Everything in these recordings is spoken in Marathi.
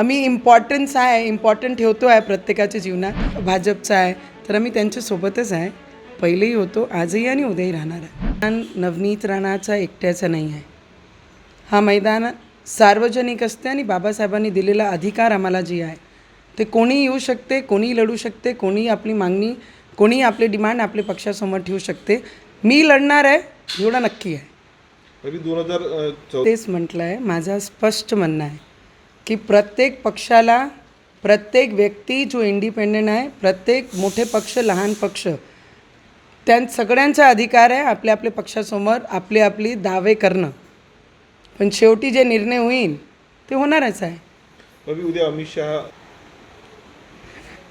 आम्ही इम्पॉर्टन्स आहे इम्पॉर्टंट ठेवतो आहे प्रत्येकाच्या जीवनात. भाजपचा आहे तर आम्ही त्यांच्यासोबतच आहे. पहिलेही होतो आजही आणि उद्याही राहणार आहे. मैदान नवनीत राणाचा एकट्याचा नाही आहे. हा मैदान सार्वजनिक असते आणि बाबासाहेबांनी दिलेला अधिकार आम्हाला जी आहे ते कोणी येऊ शकते कोणी लढू शकते कोणी आपली मागणी कोणी आपली डिमांड आपल्या पक्षासमोर ठेवू शकते. मी लढणार आहे एवढं नक्की आहे. तेच म्हटलं आहे माझं स्पष्ट म्हणणं आहे. की प्रत्येक पक्षाला प्रत्येक व्यक्ती जो इंडिपेंडंट आहे प्रत्येक मोठे पक्ष लहान पक्ष त्यां सगळ्यांचा अधिकार आहे आपल्या आपल्या पक्षासमोर आपली आपली दावे करणं. पण शेवटी जे निर्णय होईल ते होणारच आहे. उद्या अमित शहा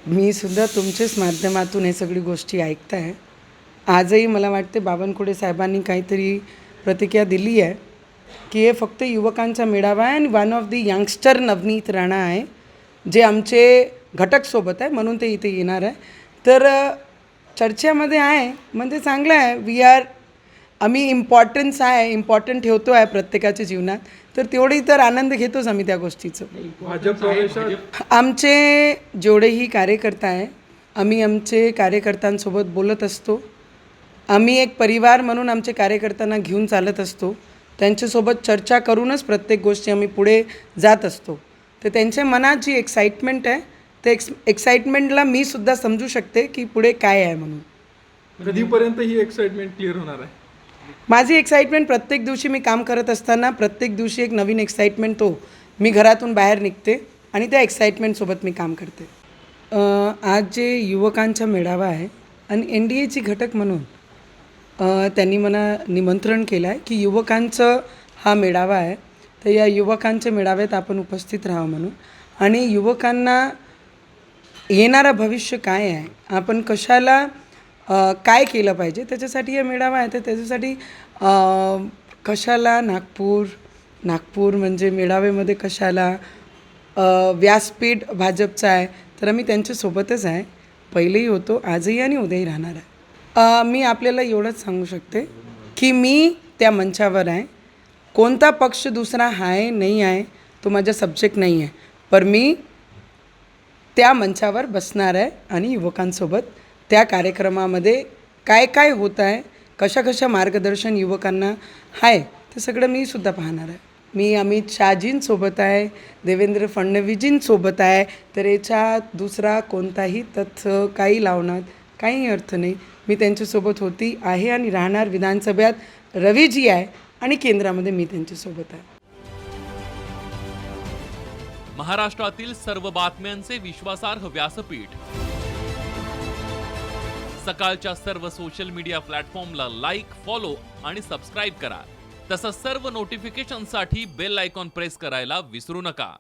मी सुद्धा तुमच्याच माध्यमातून हे सगळी गोष्टी ऐकत आहे आजही मला वाटते बावनकुळे साहेबांनी काहीतरी प्रतिक्रिया दिली आहे. की हे फक्त युवकांचा मेळावा आहे आणि one of the youngster Navneet Rana आहे जे आमचे घटकसोबत आहे म्हणून ते इथे येणार आहे. तर चर्चेमध्ये आहे म्हणजे चांगलं आहे. वी आर आम्ही इम्पॉर्टन्स आहे इम्पॉर्टंट ठेवतो आहे प्रत्येकाच्या जीवनात. तर तेवढी तर आनंद घेतोच आम्ही त्या गोष्टीचं. आमचे जेवढेही कार्यकर्ता आहे आम्ही आमचे कार्यकर्त्यांसोबत बोलत असतो. आम्ही एक परिवार म्हणून आमचे कार्यकर्त्यांना घेऊन चालत असतो. त्यांच्यासोबत चर्चा करूनच प्रत्येक गोष्टी आम्ही पुढे जात असतो. तर त्यांच्या मनात जी एक्साइटमेंट आहे ते एक्स एक्साइटमेंटला मी सुद्धा समजू शकते की पुढे काय आहे म्हणून. कधीपर्यंत ही एक्साइटमेंट क्लिअर होणार आहे? माझी एक्साइटमेंट प्रत्येक दिवशी मी काम करत असताना प्रत्येक दिवशी एक नवीन एक्साइटमेंट तो मी घरातून बाहेर निघते आणि त्या एक्साइटमेंटसोबत मी काम करते. आज जे युवकांचा मेळावा आहे आणि एन डी एची घटक म्हणून त्यांनी मला निमंत्रण केलं आहे की युवकांचं हा मेळावा आहे. तर या युवकांच्या मेळाव्यात आपण उपस्थित राहावं म्हणून. आणि युवकांना येणारं भविष्य काय आहे? आपण कशाला काय केलं पाहिजे? त्याच्यासाठी हा मेळावा आहे. तर त्याच्यासाठी कशाला नागपूर नागपूर म्हणजे मेळाव्यामध्ये कशाला व्यासपीठ भाजपचं आहे. तर आम्ही त्यांच्यासोबतच आहे. पहिलेही होतो आजही आणि उद्याही राहणार आहे. मी आपल्याला एवढंच सांगू शकते की मी त्या मंचावर आहे. कोणता पक्ष दुसरा आहे नाही आहे तो माझा सब्जेक्ट नाही आहे. पर मी त्या मंचावर बसणार आहे आणि युवकांसोबत त्या कार्यक्रमामध्ये काय काय होत आहे कशा कशा मार्गदर्शन युवकांना आहे ते सगळं मी सुद्धा पाहणार आहे. मी अमित शहाजींसोबत आहे देवेंद्र फडणवीसजींसोबत आहे तर याच्यात दुसरा कोणताही तथ्य काही लावणार काही अर्थ नाही. मी त्यांच्यासोबत होती आहे आणि राहणार विधानसभेत. रवीजी आहे आणि केंद्रामध्ये मी त्यांच्यासोबत आहे. महाराष्ट्रातील सर्व बातम्यांचे विश्वासार्ह व्यासपीठ. सकाळच्या सर्व सोशल मीडिया प्लॅटफॉर्मला लाईक फॉलो आणि सबस्क्राईब करा. तसंच सर्व नोटिफिकेशनसाठी बेल आयकॉन प्रेस करायला विसरू नका.